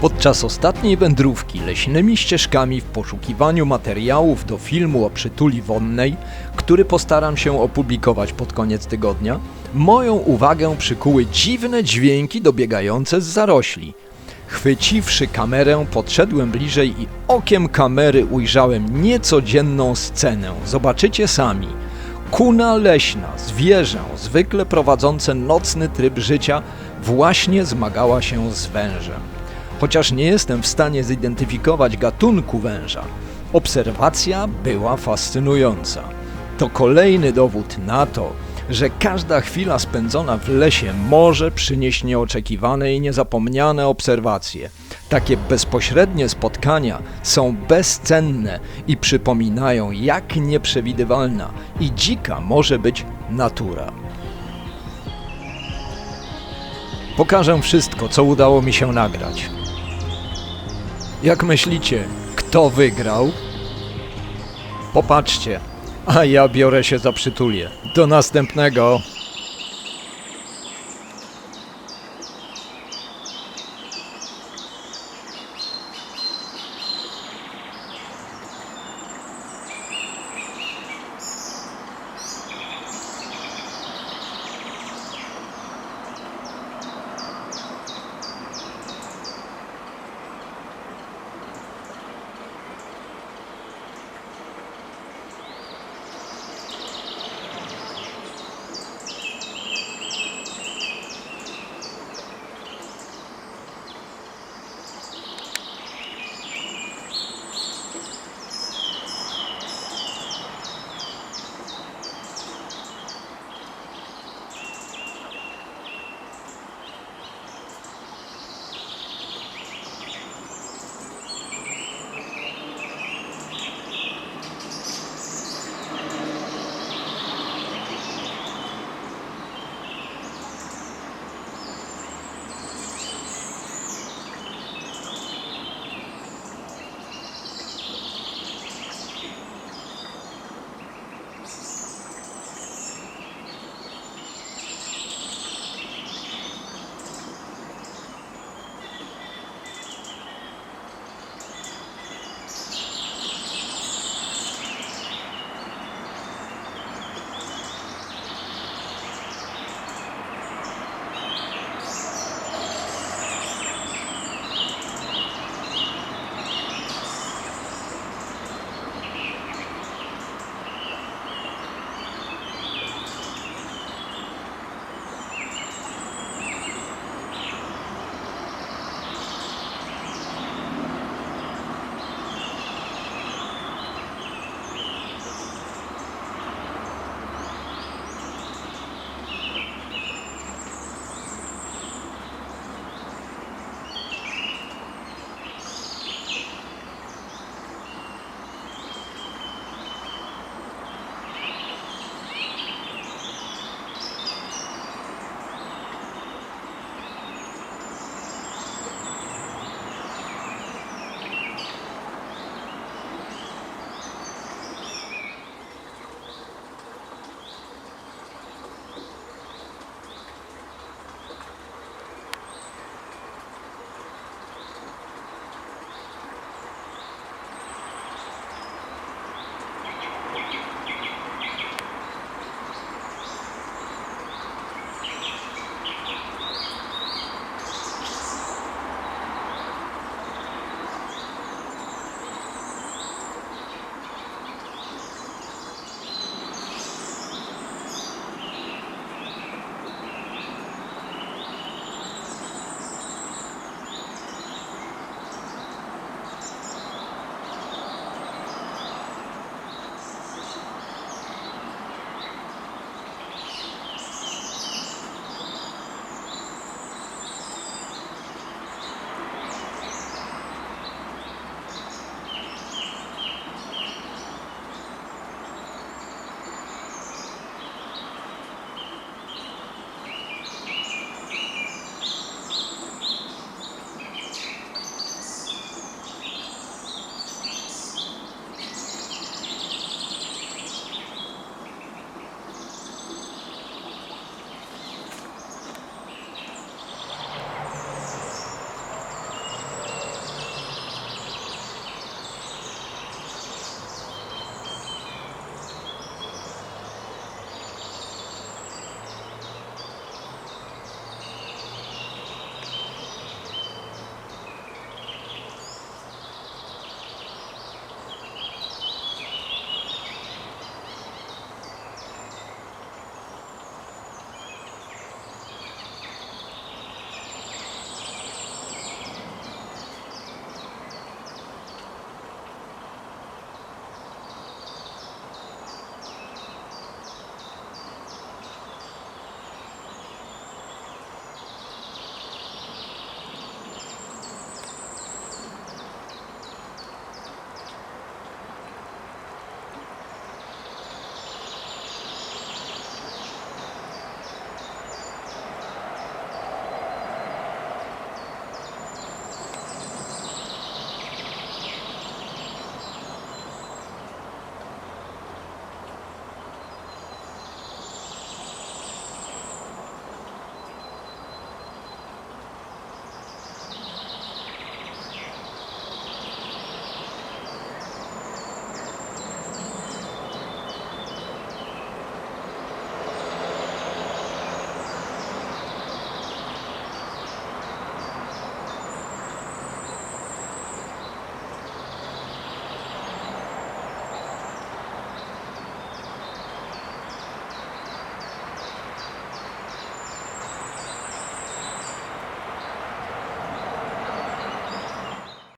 Podczas ostatniej wędrówki leśnymi ścieżkami w poszukiwaniu materiałów do filmu o przytuli wonnej, który postaram się opublikować pod koniec tygodnia, moją uwagę przykuły dziwne dźwięki dobiegające z zarośli. Chwyciwszy kamerę, podszedłem bliżej i okiem kamery ujrzałem niecodzienną scenę. Zobaczycie sami. Kuna leśna, zwierzę, zwykle prowadzące nocny tryb życia, właśnie zmagała się z wężem. Chociaż nie jestem w stanie zidentyfikować gatunku węża, obserwacja była fascynująca. To kolejny dowód na to, że każda chwila spędzona w lesie może przynieść nieoczekiwane i niezapomniane obserwacje. Takie bezpośrednie spotkania są bezcenne i przypominają, jak nieprzewidywalna i dzika może być natura. Pokażę wszystko, co udało mi się nagrać. Jak myślicie, kto wygrał? Popatrzcie, a ja biorę się za przytulię. Do następnego.